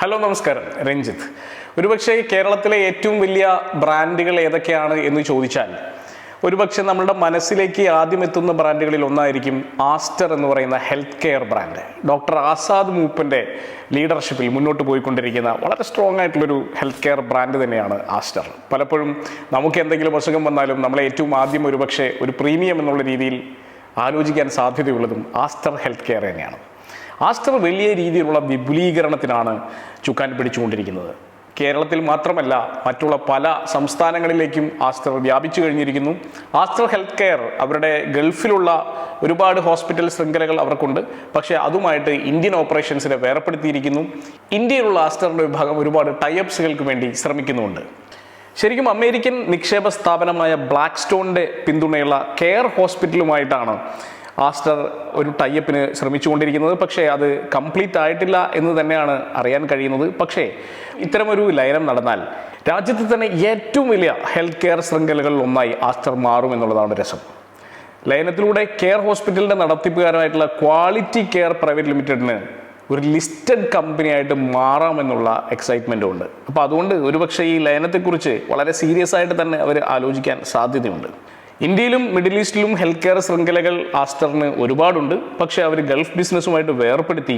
Hello നമസ്കാരം. രഞ്ജിത്ത്. ഒരുപക്ഷെ കേരളത്തിലെ ഏറ്റവും വലിയ ബ്രാൻഡുകൾ ഏതൊക്കെയാണ് എന്ന് ചോദിച്ചാൽ ഒരുപക്ഷെ നമ്മുടെ മനസ്സിലേക്ക് ആദ്യം എത്തുന്ന ബ്രാൻഡുകളിൽ ഒന്നായിരിക്കും ആസ്റ്റർ എന്ന് പറയുന്ന health care brand. Doctor Azad മൂപ്പന്റെ ലീഡർഷിപ്പിൽ മുന്നോട്ട് പോയിക്കൊണ്ടിരിക്കുന്ന വളരെ സ്ട്രോങ് ആയിട്ടുള്ളൊരു ഹെൽത്ത് കെയർ ബ്രാൻഡ് തന്നെയാണ് ആസ്റ്റർ. പലപ്പോഴും നമുക്ക് എന്തെങ്കിലും അസുഖം വന്നാലും നമ്മളെ ഏറ്റവും ആദ്യം ഒരുപക്ഷെ ഒരു പ്രീമിയം എന്നുള്ള രീതിയിൽ ആലോചിക്കാൻ സാധ്യതയുള്ളതും ആസ്റ്റർ ഹെൽത്ത് കെയർ തന്നെയാണ്. ആസ്റ്റർ വലിയ രീതിയിലുള്ള വിപുലീകരണത്തിനാണ് ചുക്കാൻ പിടിച്ചുകൊണ്ടിരിക്കുന്നത്. കേരളത്തിൽ മാത്രമല്ല മറ്റുള്ള പല സംസ്ഥാനങ്ങളിലേക്കും ആസ്റ്റർ വ്യാപിച്ചു കഴിഞ്ഞിരിക്കുന്നു. ആസ്റ്റർ ഹെൽത്ത് കെയർ അവരുടെ ഗൾഫിലുള്ള ഒരുപാട് ഹോസ്പിറ്റൽ ശൃംഖലകൾ അവർക്കുണ്ട്. പക്ഷേ അതുമായിട്ട് ഇന്ത്യൻ ഓപ്പറേഷൻസിനെ വേർപ്പെടുത്തിയിരിക്കുന്നു. ഇന്ത്യയിലുള്ള ആസ്റ്ററിന്റെ വിഭാഗം ഒരുപാട് ടൈഅപ്സുകൾക്ക് വേണ്ടി ശ്രമിക്കുന്നുമുണ്ട് ശരിക്കും അമേരിക്കൻ നിക്ഷേപ സ്ഥാപനമായ ബ്ലാക്ക് സ്റ്റോണിന്റെ പിന്തുണയുള്ള കെയർ ഹോസ്പിറ്റലുമായിട്ടാണ് ആസ്റ്റർ ഒരു ടൈപ്പിന് ശ്രമിച്ചുകൊണ്ടിരിക്കുന്നത്. പക്ഷേ അത് കംപ്ലീറ്റ് ആയിട്ടില്ല എന്ന് തന്നെയാണ് അറിയാൻ കഴിയുന്നത്. പക്ഷേ ഇത്തരമൊരു ലയനം നടന്നാൽ രാജ്യത്ത് തന്നെ ഏറ്റവും വലിയ ഹെൽത്ത് കെയർ ശൃംഖലകളിൽ ഒന്നായി ആസ്റ്റർ മാറും എന്നുള്ളതാണ് രസം. ലയനത്തിലൂടെ കെയർ ഹോസ്പിറ്റലിന്റെ നടത്തിപ്പുകാരമായിട്ടുള്ള ക്വാളിറ്റി കെയർ പ്രൈവറ്റ് ലിമിറ്റഡിന് ഒരു ലിസ്റ്റഡ് കമ്പനിയായിട്ട് മാറാമെന്നുള്ള എക്സൈറ്റ്മെന്റും ഉണ്ട്. അപ്പോൾ അതുകൊണ്ട് ഒരുപക്ഷെ ഈ ലയനത്തെക്കുറിച്ച് വളരെ സീരിയസ് ആയിട്ട് തന്നെ അവർ ആലോചിക്കാൻ സാധ്യതയുണ്ട്. ഇന്ത്യയിലും മിഡിൽ ഈസ്റ്റിലും ഹെൽത്ത് കെയർ ശൃംഖലകൾ ആസ്റ്ററിന് ഒരുപാടുണ്ട്. പക്ഷേ അവർ ഗൾഫ് ബിസിനസ്സുമായിട്ട് വേർപ്പെടുത്തി.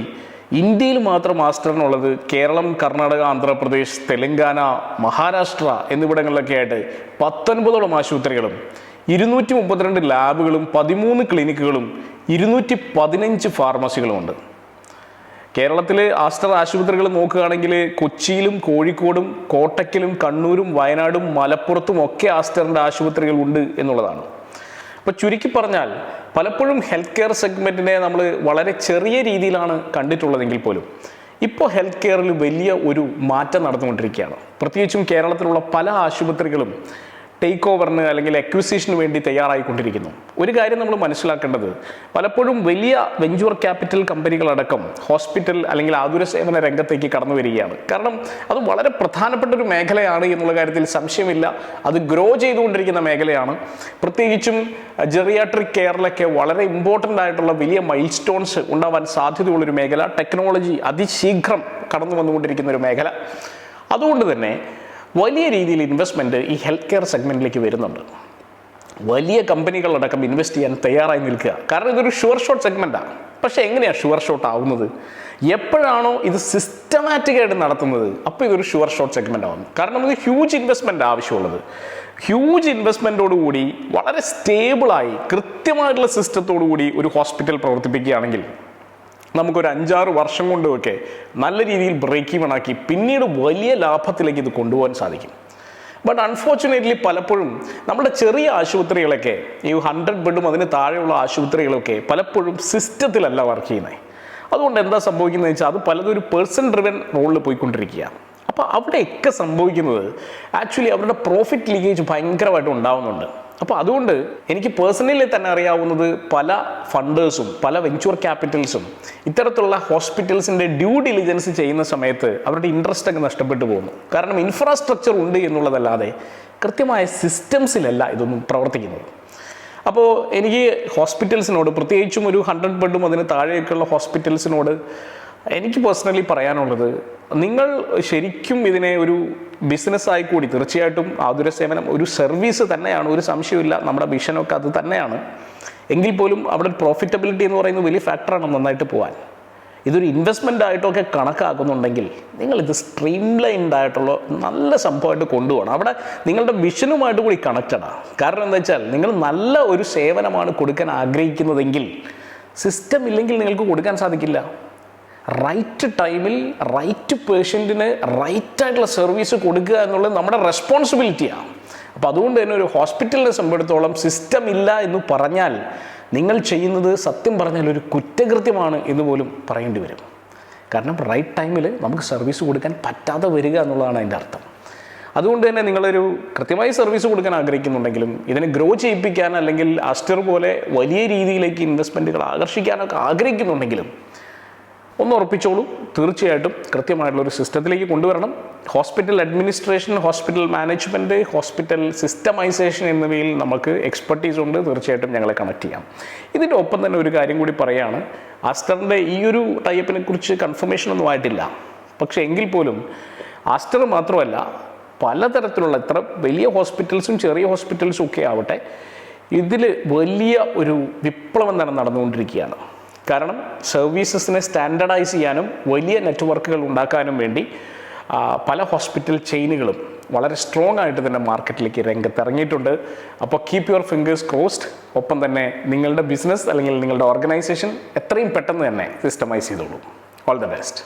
ഇന്ത്യയിൽ മാത്രം ആസ്റ്ററിനുള്ളത് കേരളം കർണാടക ആന്ധ്രാപ്രദേശ് തെലങ്കാന മഹാരാഷ്ട്ര എന്നിവിടങ്ങളിലൊക്കെ ആയിട്ട് പത്തൊൻപതോളം ആശുപത്രികളും ഇരുന്നൂറ്റി മുപ്പത്തിരണ്ട് ലാബുകളും പതിമൂന്ന് ക്ലിനിക്കുകളും ഇരുന്നൂറ്റി പതിനഞ്ച് ഫാർമസികളും ഉണ്ട് കേരളത്തിൽ ആസ്റ്റർ ആശുപത്രികൾ നോക്കുകയാണെങ്കിൽ കൊച്ചിയിലും കോഴിക്കോടും കോട്ടയ്ക്കലും കണ്ണൂരും വയനാടും മലപ്പുറത്തും ഒക്കെ ആസ്റ്ററിന്റെ ആശുപത്രികൾ ഉണ്ട് എന്നുള്ളതാണ്. അപ്പോൾ ചുരുക്കി പറഞ്ഞാൽ പലപ്പോഴും ഹെൽത്ത് കെയർ സെഗ്മെന്റിനെ നമ്മൾ വളരെ ചെറിയ രീതിയിലാണ് കണ്ടിട്ടുള്ളതെങ്കിൽ പോലും ഇപ്പോൾ ഹെൽത്ത് കെയറിൽ വലിയ ഒരു മാറ്റം നടന്നുകൊണ്ടിരിക്കുകയാണ്. പ്രത്യേകിച്ചും കേരളത്തിലുള്ള പല ആശുപത്രികളും ടേക്ക് ഓവറിന് അല്ലെങ്കിൽ അക്വിസിഷന് വേണ്ടി തയ്യാറായിക്കൊണ്ടിരിക്കുന്നു. ഒരു കാര്യം നമ്മൾ മനസ്സിലാക്കേണ്ടത് പലപ്പോഴും വലിയ വെഞ്ചുവർ ക്യാപിറ്റൽ കമ്പനികളടക്കം ഹോസ്പിറ്റൽ അല്ലെങ്കിൽ ആതുര സേവന രംഗത്തേക്ക് കടന്നു വരികയാണ്. കാരണം അത് വളരെ പ്രധാനപ്പെട്ട ഒരു മേഖലയാണ് എന്നുള്ള കാര്യത്തിൽ സംശയമില്ല. അത് ഗ്രോ ചെയ്തുകൊണ്ടിരിക്കുന്ന മേഖലയാണ്. പ്രത്യേകിച്ചും ജെറിയാട്രിക് കെയറിലൊക്കെ വളരെ ഇമ്പോർട്ടന്റ് ആയിട്ടുള്ള വലിയ മൈൽ സ്റ്റോൺസ് ഉണ്ടാവാൻ സാധ്യതയുള്ളൊരു മേഖല. ടെക്നോളജി അതിശീഘ്രം കടന്നു വന്നുകൊണ്ടിരിക്കുന്ന ഒരു മേഖല. അതുകൊണ്ട് തന്നെ വലിയ രീതിയിൽ ഇൻവെസ്റ്റ്മെന്റ് ഈ ഹെൽത്ത് കെയർ സെഗ്മെന്റിലേക്ക് വരുന്നുണ്ട്. വലിയ കമ്പനികളടക്കം ഇൻവെസ്റ്റ് ചെയ്യാൻ തയ്യാറായി നിൽക്കുക. കാരണം ഇതൊരു ഷുവർ ഷോട്ട് സെഗ്മെന്റാണ് പക്ഷേ എങ്ങനെയാണ് ഷുവർ ഷോട്ട് ആവുന്നത്? എപ്പോഴാണോ ഇത് സിസ്റ്റമാറ്റിക്കായിട്ട് നടത്തുന്നത് അപ്പോൾ ഇതൊരു ഷുവർ ഷോട്ട് സെഗ്മെന്റ് ആവുന്നു. കാരണം നമുക്ക് ഹ്യൂജ് ഇൻവെസ്റ്റ്മെന്റ് ആവശ്യമുള്ളത്. ഹ്യൂജ് ഇൻവെസ്റ്റ്മെന്റോടു കൂടി വളരെ സ്റ്റേബിളായി കൃത്യമായിട്ടുള്ള സിസ്റ്റത്തോടു കൂടി ഒരു ഹോസ്പിറ്റൽ പ്രവർത്തിപ്പിക്കുകയാണെങ്കിൽ നമുക്കൊരു അഞ്ചാറ് വർഷം കൊണ്ടുമൊക്കെ നല്ല രീതിയിൽ ബ്രേക്ക് ഈവൺ ആക്കി പിന്നീട് വലിയ ലാഭത്തിലേക്ക് ഇത് കൊണ്ടുപോകാൻ സാധിക്കും. ബട്ട് അൺഫോർച്ചുനേറ്റ്ലി പലപ്പോഴും നമ്മുടെ ചെറിയ ആശുപത്രികളൊക്കെ ഈ ഹൺഡ്രഡ് ബെഡും അതിന് താഴെയുള്ള ആശുപത്രികളൊക്കെ പലപ്പോഴും സിസ്റ്റത്തിലല്ല വർക്ക് ചെയ്യുന്നത് അതുകൊണ്ട് എന്താ സംഭവിക്കുന്നത് വെച്ചാൽ അത് പലതും ഒരു പേഴ്സൺ ഡ്രിവൻ റോളിൽ പോയിക്കൊണ്ടിരിക്കുകയാണ് അപ്പോൾ അവിടെയൊക്കെ സംഭവിക്കുന്നത് ആക്ച്വലി അവരുടെ പ്രോഫിറ്റ് ലീക്കേജ് ഭയങ്കരമായിട്ട് ഉണ്ടാവുന്നുണ്ട്. അപ്പോൾ അതുകൊണ്ട് എനിക്ക് പേഴ്സണലി തന്നെ അറിയാവുന്നത് പല ഫണ്ടേഴ്സും പല വെഞ്ചുവർ ക്യാപിറ്റൽസും ഇത്തരത്തിലുള്ള ഹോസ്പിറ്റൽസിന്റെ ഡ്യൂ ഡിലിജൻസ് ചെയ്യുന്ന സമയത്ത് അവരുടെ ഇൻട്രസ്റ്റ് ഒക്കെ നഷ്ടപ്പെട്ടു പോകുന്നു. കാരണം ഇൻഫ്രാസ്ട്രക്ചർ ഉണ്ട് എന്നുള്ളതല്ലാതെ കൃത്യമായ സിസ്റ്റംസിലല്ല ഇതൊന്നും പ്രവർത്തിക്കുന്നത്. അപ്പോൾ എനിക്ക് ഹോസ്പിറ്റൽസിനോട് പ്രത്യേകിച്ചും ഒരു ഹൺഡ്രഡ് ബെഡും അതിന് താഴെയൊക്കെയുള്ള ഹോസ്പിറ്റൽസിനോട് എനിക്ക് പേഴ്സണലി പറയാനുള്ളത് നിങ്ങൾ ശരിക്കും ഇതിനെ ഒരു ബിസിനസ്സായി കൂടി തീർച്ചയായിട്ടും ആതുര സേവനം ഒരു സർവീസ് തന്നെയാണ് ഒരു സംശയമില്ല നമ്മുടെ മിഷനൊക്കെ അത് തന്നെയാണ്. എങ്കിൽ പോലും അവിടെ പ്രോഫിറ്റബിലിറ്റി എന്ന് പറയുന്നത് വലിയ ഫാക്ടറാണ് നന്നായിട്ട് പോകാൻ ഇതൊരു ഇൻവെസ്റ്റ്മെന്റ് ആയിട്ടൊക്കെ കണക്കാക്കുന്നുണ്ടെങ്കിൽ നിങ്ങളിത് ഇത് സ്ട്രീം ലൈൻഡ് ആയിട്ടുള്ള നല്ല സംഭവമായിട്ട് കൊണ്ടുപോകണം. അവിടെ നിങ്ങളുടെ വിഷനുമായിട്ട് കൂടി കണക്റ്റഡാണ് കാരണം എന്താ വെച്ചാൽ നിങ്ങൾ നല്ല ഒരു സേവനമാണ് കൊടുക്കാൻ ആഗ്രഹിക്കുന്നതെങ്കിൽ സിസ്റ്റം ഇല്ലെങ്കിൽ നിങ്ങൾക്ക് കൊടുക്കാൻ സാധിക്കില്ല. റൈറ്റ് ടൈമിൽ റൈറ്റ് പേഷ്യന്റിന് റൈറ്റായിട്ടുള്ള സർവീസ് കൊടുക്കുക എന്നുള്ളത് നമ്മുടെ റെസ്പോൺസിബിലിറ്റിയാണ് അപ്പോൾ അതുകൊണ്ട് തന്നെ ഒരു ഹോസ്പിറ്റലിനെ സംബന്ധിച്ചിടത്തോളം സിസ്റ്റം ഇല്ല എന്ന് പറഞ്ഞാൽ നിങ്ങൾ ചെയ്യുന്നത് സത്യം പറഞ്ഞാൽ ഒരു കുറ്റകൃത്യമാണ് എന്ന് പോലും പറയേണ്ടി വരും. കാരണം റൈറ്റ് ടൈമിൽ നമുക്ക് സർവീസ് കൊടുക്കാൻ പറ്റാതെ വരിക എന്നുള്ളതാണ് അതിന്റെ അർത്ഥം. അതുകൊണ്ട് തന്നെ നിങ്ങളൊരു കൃത്യമായി സർവീസ് കൊടുക്കാൻ ആഗ്രഹിക്കുന്നുണ്ടെങ്കിലും ഇതിനെ ഗ്രോ ചെയ്യിപ്പിക്കാൻ അല്ലെങ്കിൽ അസ്റ്റർ പോലെ വലിയ രീതിയിലേക്ക് ഇൻവെസ്റ്റ്മെന്റുകൾ ആകർഷിക്കാനൊക്കെ ആഗ്രഹിക്കുന്നുണ്ടെങ്കിലും ഒന്ന് ഉറപ്പിച്ചോളൂ. തീർച്ചയായിട്ടും കൃത്യമായിട്ടുള്ള ഒരു സിസ്റ്റത്തിലേക്ക് കൊണ്ടുവരണം. Hospital administration hospital management hospital systemisation എന്നിവയിൽ നമുക്ക് എക്സ്പെർട്ടീസ് ഉണ്ട്. തീർച്ചയായിട്ടും ഞങ്ങളെ കണക്ട് ചെയ്യാം. ഇതിന്റെ ഒപ്പം തന്നെ ഒരു കാര്യം കൂടി പറയുകയാണ് ആസ്റ്ററിന്റെ ഈ ഒരു ടൈപ്പിനെ കുറിച്ച് കൺഫർമേഷൻ ഒന്നും ആയിട്ടില്ല. പക്ഷേ എങ്കിൽ പോലും ആസ്റ്റർ മാത്രമല്ല പലതരത്തിലുള്ള ഇത്ര വലിയ ഹോസ്പിറ്റൽസും ചെറിയ ഹോസ്പിറ്റൽസും ഒക്കെ ആവട്ടെ ഇതിൽ വലിയ ഒരു വിപ്ലവം തന്നെ നടന്നുകൊണ്ടിരിക്കുകയാണ്. കാരണം സർവീസസിനെ സ്റ്റാൻഡർഡൈസ് ചെയ്യാനും വലിയ നെറ്റ്വർക്കുകൾ ഉണ്ടാക്കാനും വേണ്ടി പല ഹോസ്പിറ്റൽ ചെയിനുകളും വളരെ സ്ട്രോങ് ആയിട്ട് തന്നെ മാർക്കറ്റിലേക്ക് രംഗത്ത് ഇറങ്ങിയിട്ടുണ്ട് അപ്പോൾ കീപ്പ് യുവർ ഫിംഗേഴ്സ് ക്രോസ്ഡ് ഒപ്പം തന്നെ നിങ്ങളുടെ ബിസിനസ് അല്ലെങ്കിൽ നിങ്ങളുടെ ഓർഗനൈസേഷൻ എത്രയും പെട്ടെന്ന് തന്നെ സിസ്റ്റമൈസ് ചെയ്തോളൂ. All the best